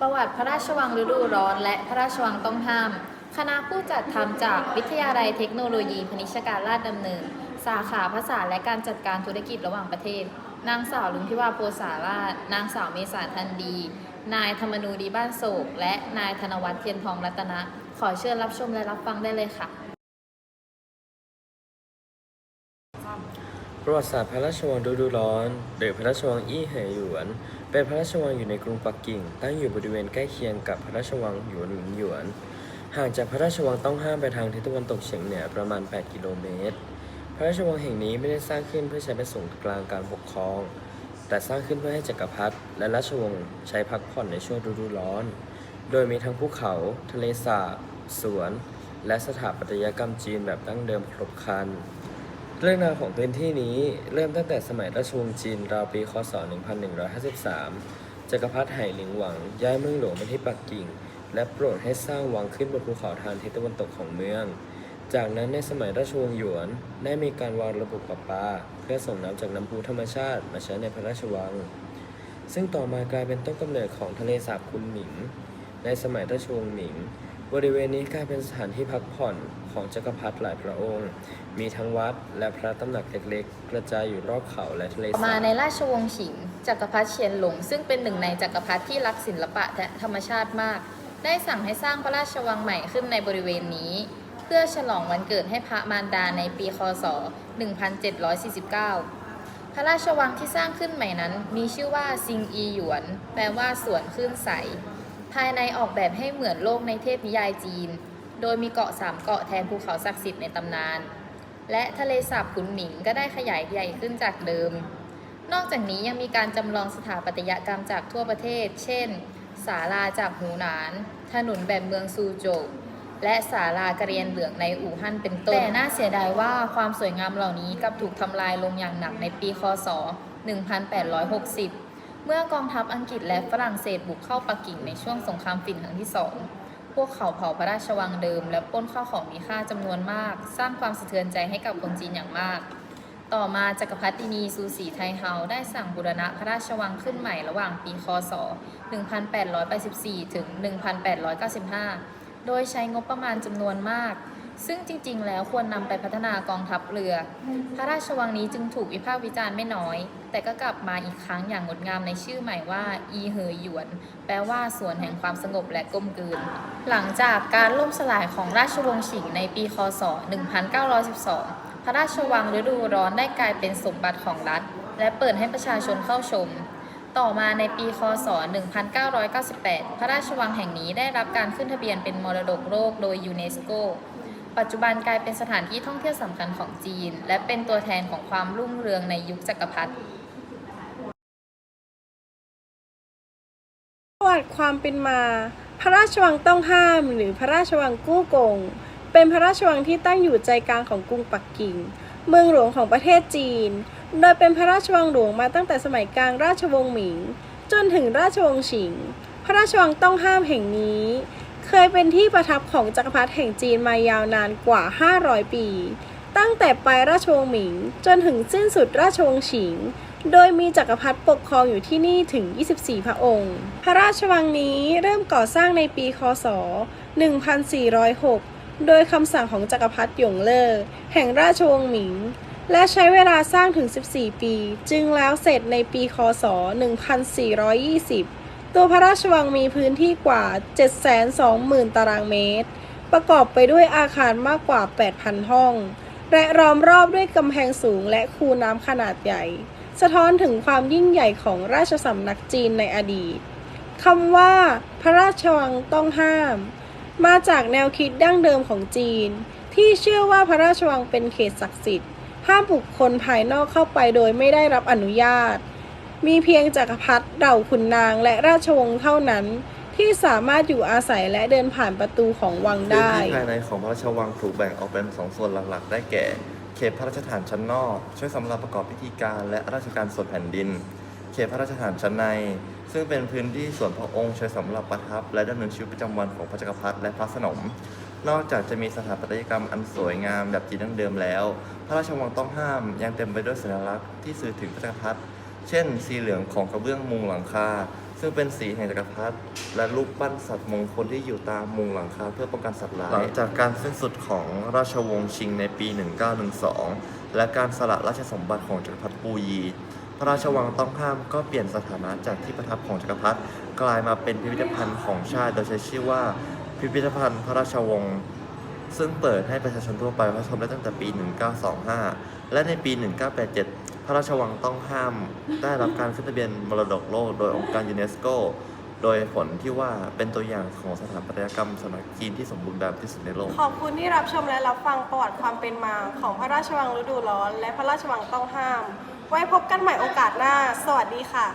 ประวัติพระราชวังฤดูร้อน และพระราชวังต้องห้าม คณะผู้จัดทำจากวิทยาลัยเทคโนโลยีพนิชการราชดำเนิน สาขาภาษาและการจัดการธุรกิจระหว่างประเทศ นางสาวลุงพิวาโพสาราชนางสาวเมษาทันดี นายธรรมนูดีบ้านโศก และนายธนวัฒน์เทียนทองรัตนะ ขอเชิญรับชมและรับฟังได้เลยค่ะ ประวัติศาสตร์พระราชวังฤดูร้อน หรือพระราชวังอี้เหอหยวน เป็นพระราชวังอยู่ในกรุงปักกิ่ง ตั้งอยู่บริเวณใกล้เคียงกับพระราชวังหยวนหลินหยวน ห่างจากพระราชวังต้องห้ามไปทางทิศตะวันตกเฉียงเหนือประมาณ 8 กิโลเมตร พระราชวังแห่งนี้ไม่ได้สร้างขึ้นเพื่อใช้เป็นศูนย์กลางการปกครอง แต่สร้างขึ้นเพื่อให้จักรพรรดิและราชวงศ์ใช้พักผ่อนในช่วงฤดูร้อน โดยมีทั้งภูเขา ทะเลสาบ สวน และสถาปัตยกรรมจีนแบบดั้งเดิมครบครัน เรื่องราวของพื้นที่นี้เริ่มตั้งแต่สมัยราชวงศ์จีนราวปีคศ 1153 จักรพรรดิไหหลิงหวัง ย้ายเมืองหลวงมาที่ปักกิ่ง และโปรดให้สร้างวังขึ้นบนภูเขาทางทิศตะวันตกของเมือง จากนั้นในสมัยราชวงศ์หยวนได้มีการวางระบบประปา เพื่อส่งน้ำจากน้ำพุธรรมชาติมาใช้ในพระราชวัง ซึ่งต่อมากลายเป็นต้นกำเนิดของทะเลสาบคุนหมิง ในสมัยราชวงศ์หมิง บริเวณนี้กลายเป็นสถานที่พักผ่อน ของจักรพรรดิหลายพระองค์ มีทั้งวัดและพระตำหนักเล็กๆ กระจายอยู่รอบเขาและทะเลสามาในราชวงศ์ฉิง จักรพรรดิเฉียนหลง ซึ่งเป็นหนึ่งในจักรพรรดิที่รักศิลปะและธรรมชาติมาก ได้สั่งให้สร้างพระราชวังใหม่ขึ้นในบริเวณนี้ เพื่อฉลองวันเกิดให้พระมารดาในปีคศ 1749พระราชวังที่สร้างขึ้นใหม่นั้นมีชื่อว่าซิงอีหยวน แปลว่าสวนคลื่นใส ภายในออกแบบให้เหมือนโลกในเทพนิยายจีน โดยมีเกาะสามเกาะแทนภูเขาศักดิ์สิทธิ์ในตำนาน และทะเลสาบขุนหมิงก็ได้ขยายใหญ่ขึ้นจากเดิม นอกจากนี้ยังมีการจำลองสถาปัตยกรรมจากทั่วประเทศ เช่น ศาลาจากหูหนาน ถนนแบบเมืองซูโจวและศาลากระเรียนเหลืองในอู่ฮั่นเป็นต้น แต่น่าเสียดายว่าความสวยงามเหล่านี้กลับถูกทำลายลงอย่างหนักในปีคศ 1860 เมื่อกองทัพอังกฤษและฝรั่งเศสบุกเข้าปักกิ่งในช่วงสงครามฝิ่นครั้งที่สอง พวกเขาเผาพระราชวังเดิม และปล้นข้าวของมีค่าจำนวนมาก สร้างความสะเทือนใจให้กับคนจีนอย่างมาก ต่อมาจักรพรรดินีซูสีไทเฮาได้สั่งบูรณะพระราชวังขึ้นใหม่ระหว่างปีคศ 1884 ถึง 1895 โดยใช้งบประมาณจำนวนมากซึ่งจริงๆ แล้วควรนำไปพัฒนากองทัพเรือ พระราชวังนี้จึงถูกวิพากษ์วิจารณ์ไม่น้อย แต่ก็กลับมาอีกครั้งอย่างงดงามในชื่อใหม่ว่า อีเหอหยวน แปลว่าสวนแห่งความสงบและกลมกลืน หลังจากการล่มสลายของราชวงศ์ฉิงในปีคศ 1912 พระราชวังฤดูร้อนได้กลายเป็นสมบัติของรัฐ และเปิดให้ประชาชนเข้าชม ต่อมาในปีคศ 1998 พระราชวังแห่งนี้ได้รับการขึ้นทะเบียนเป็นมรดกโลกโดยยูเนสโกปัจจุบันกลายเป็นสถานที่ท่องเที่ยวสำคัญของจีน และเป็นตัวแทนของความรุ่งเรืองในยุคจักรพรรดิ วัติความเป็นมา พระราชวังต้องห้าม หรือพระราชวังกู้กง เป็นพระราชวังที่ตั้งอยู่ใจกลางของกรุงปักกิ่ง เมืองหลวงของประเทศจีน โดยเป็นพระราชวังหลวงมาตั้งแต่สมัยกลางราชวงศ์หมิง จนถึงราชวงศ์ฉิง พระราชวังต้องห้ามแห่งนี้ เคยเป็นที่ประทับของจักรพรรดิแห่งจีนมายาวนานกว่า 500 ปี ตั้งแต่ปลายราชวงศ์หมิง จนถึงสิ้นสุดราชวงศ์ฉิง โดยมีจักรพรรดิปกครองอยู่ที่นี่ถึง 24 พระองค์ พระราชวังนี้เริ่มก่อสร้างในปี คศ 1406 โดยคำสั่งของจักรพรรดิหยงเล่อแห่งราชวงศ์หมิง และใช้เวลาสร้างถึง 14 ปี จึงแล้วเสร็จในปี คศ 1420 ตัวพระราชวังมีพื้นที่กว่า 720,000 ตารางเมตร ประกอบไปด้วยอาคารมากกว่า 8,000 ห้อง และล้อมรอบด้วยกำแพงสูงและคูน้ำขนาดใหญ่ สะท้อนถึงความยิ่งใหญ่ของราชสำนักจีนในอดีตคำว่า พระราชวังต้องห้าม มาจากแนวคิดดั้งเดิมของจีน ที่เชื่อว่าพระราชวังเป็นเขตศักดิ์สิทธิ์ ห้ามบุคคลภายนอกเข้าไปโดยไม่ได้รับอนุญาต มีเพียงจักรพรรดิเหล่าขุนนางและราชวงศ์เท่านั้น ที่สามารถอยู่อาศัยและเดินผ่านประตูของวังพื้นได้ที่ภายในของพระราชวังถูกแบ่งออกเป็นสองส่วนหลักๆ ได้แก่ เขตพระราชฐานชั้นนอก ช่วยสำหรับประกอบพิธีการและราชการส่วนแผ่นดิน เขตพระราชฐานชั้นใน ซึ่งเป็นพื้นที่ส่วนพระองค์ใช้สำหรับประทับ และดำเนินชีวิตประจำวันของพระจักรพรรดิและพระสนม นอกจากจะมีสถาปัตยกรรมอันสวยงามแบบจีนดั้งเดิมแล้ว พระราชวังต้องห้ามยังเต็มไปด้วยสัญลักษณ์ที่สื่อถึงพระจักรพรรดิเช่น สีเหลืองของกระเบื้องมุงหลังคา ซึ่งเป็นสีแห่งจักรพรรดิและรูปปั้นสัตว์มงคลที่อยู่ตามมุงหลังคาเพื่อป้องกันสัตว์ร้ายหลังจากการสิ้นสุดของราชวงศ์ชิงในปี 1912 และการสละราชสมบัติของจักรพรรดิปูยี พระราชวังต้องห้ามก็เปลี่ยนสถานะจากที่ประทับของจักรพรรดิกลายมาเป็นพิพิธภัณฑ์ของชาติโดยใช้ชื่อว่าพิพิธภัณฑ์พระราชวงศ์ซึ่งเปิดให้ประชาชนทั่วไปเข้าชมได้ตั้งแต่ปี 1925 และในปี 1987 ระราชวังต้องห้ามได้รับการขึ้นทะเบียนมรดกโลก โดยองค์การยูเนสโก โดยผลที่ว่าเป็นตัวอย่างของสถาปัตยกรรมสมัยจีนที่สมบูรณ์แบบที่สุดในโลก ขอบคุณที่รับชมและรับฟังประวัติความเป็นมาของพระราชวังฤดูร้อน และพระราชวังต้องห้าม ไว้พบกันใหม่โอกาสหน้า สวัสดีค่ะ